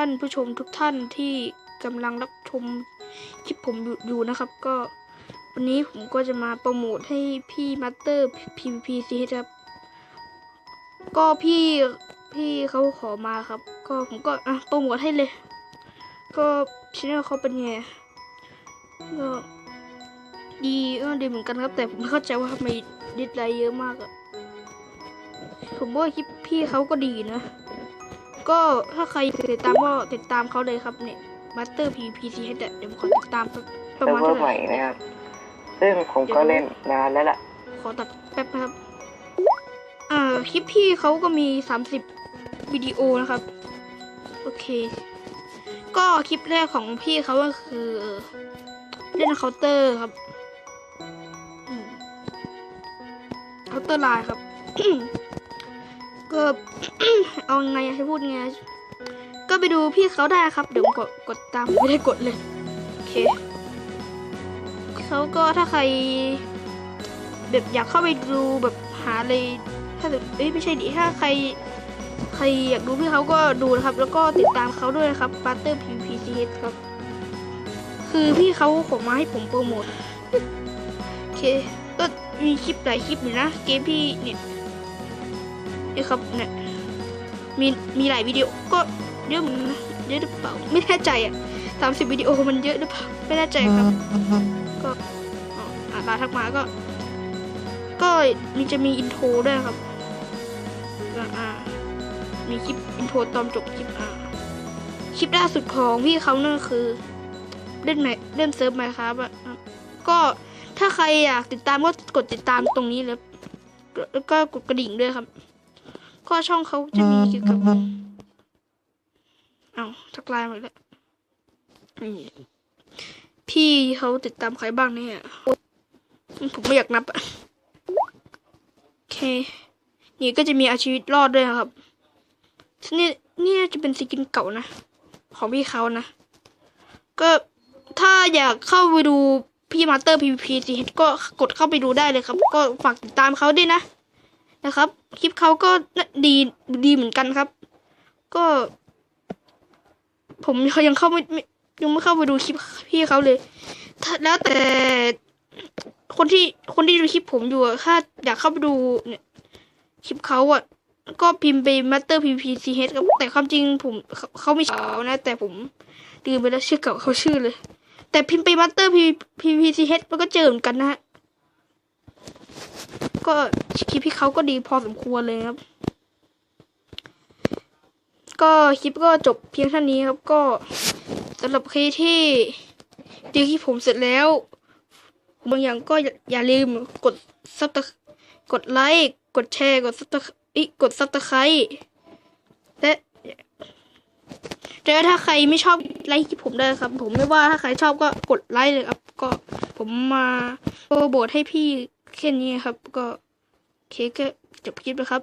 ท่านผู้ชมทุกท่านที่กำลังรับชมคลิปผมอยู่ยนะครับ ก็วันนี้ผมก็จะมาโปรโมทให้พี่มาสเตอร์ PVP ซีครับ ก็พี่พี่เขาขอมาครับ ก็ผมก็อะโปรโมทให้เลย ก็ชแนลเขาเป็นไงก็ดีก็ดีเหมือนกันครับ แต่ผมไม่เข้าใจว่าทำไมดิสไลค์เยอะมากอะผมว่าคลิปพี่เขาก็ดีนะ ก็ถ้าใครติดตามก็ติดตามเขาเลยครับเนี่ยมาสเตอร์ PVP ซีเดี๋ยวผมขอติดตามสักประเซิร์มาฟณเวอเท่าร์ไหใหม่ร่นะครับ ซึ่งผมก็เล่นนานแล้วล่ะ ขอตัดแป๊บนะครับ อ่าคลิปพี่เขาก็มี 30วิดีโอนะครับ โอเค ก็คลิปแรกของพี่เขาก็คือ เล่นเคาน์เตอร์ครับเคาน์เตอร์ไลน์ครับ ก็เอาไงจะพูดไง ก็ไปดูพี่เขาได้ครับ เดี๋ยวผมกดกดตามไม่ได้กดเลย โอเคเขาก็ถ้าใคร แบบอยากเข้าไปดูแบบหาเลยถ้าแบบเอ้ยไม่ใช่ดิถ้าใคร ใครอยากดูพี่เขาก็ดูนะครับ แล้วก็ติดตามเขาด้วยนะครับ b u t t e r PVC ครับ คือพี่เขาขอมาให้ผมโปรโมทโอเคก็มีคลิปหลายคลิปอยู่นะ เกมพี่เนี่ย นี่ครับเนี่ยมีมีหลายวิดีโอก็เยอะเหมือนกันนะเยอะหรือเปล่าไม่แน่ใจอะสามสิบวิดีโอมันเยอะหรือเปล่าไม่แน่ใจครับ ก็อ๋ออ่านลาทักมาก็ ก็มีจะมีอินโทรด้วยครับอ่าอ่ามีคลิปอินโทรตอนจบคลิปอ่าคลิปล่าสุดของพี่เขานั่นก็คือ เล่นไหมเล่นเซิร์ฟไหมครับอะอะก็ถ้าใครอยากติดตามก็กดติดตามตรงนี้เลยแล้วก็กดกระดิ่งด้วยครับ ก็ช่องเขาจะมีเกี่ยวกับเอาทักไลน์มาแล้วนี่พี่เขาติดตามใครบ้างเนี่ย ผมไม่อยากนับอะโอเค นี่ก็จะมีอาชีวิตรอดด้วยนะครับ นี่นี่น่าจะเป็นสกินเก่านะ ของพี่เขานะ ก็ถ้าอยากเข้าไปดูพี่มาสเตอร์ PVP สิก็กดเข้าไปดูได้เลยครับ ก็ฝากติดตามเขาด้วยนะ นะครับ คลิปเขาก็ดีดีเหมือนกันครับ ก็ ผมยังเข้าไม่ยังไม่เข้าไปดูคลิปพี่เขาเลย แล้วแต่คนที่คนที่ดูคลิปผมอยู่ถ้าอยากเข้าไปดูเนี่ยคลิปเขาอะ ก็พิมพ์ไป Master PPCH ครับแต่ความจริงผมเขาเขาไม่ชื่อเขานะ แต่ผมลืมไปแล้วชื่อเก่าเขาชื่อเลย แต่พิมพ์ไป Master PPCH มันก็เจอเหมือนกันนะฮะ ก็คลิปพี่เขาก็ดีพอสมควรเลยครับ ก็คลิปก็จบเพียงเท่านี้ครับ ก็สำหรับใครที่ดูคลิปผมเสร็จแล้วบางอย่างก็อย่าอย่าลืมกดซับตะกดไลค์กดแชร์กดซับตะอิกดซับตะไคร้และแต่ถ้าใครไม่ชอบไลค์คลิปผมได้ครับ ผมไม่ว่าถ้าใครชอบก็กดไลค์เลยครับ ก็ผมมาโปรโมทให้พี่ แค่นี้ครับ ก็เคก็จบคลิปแล้วครับ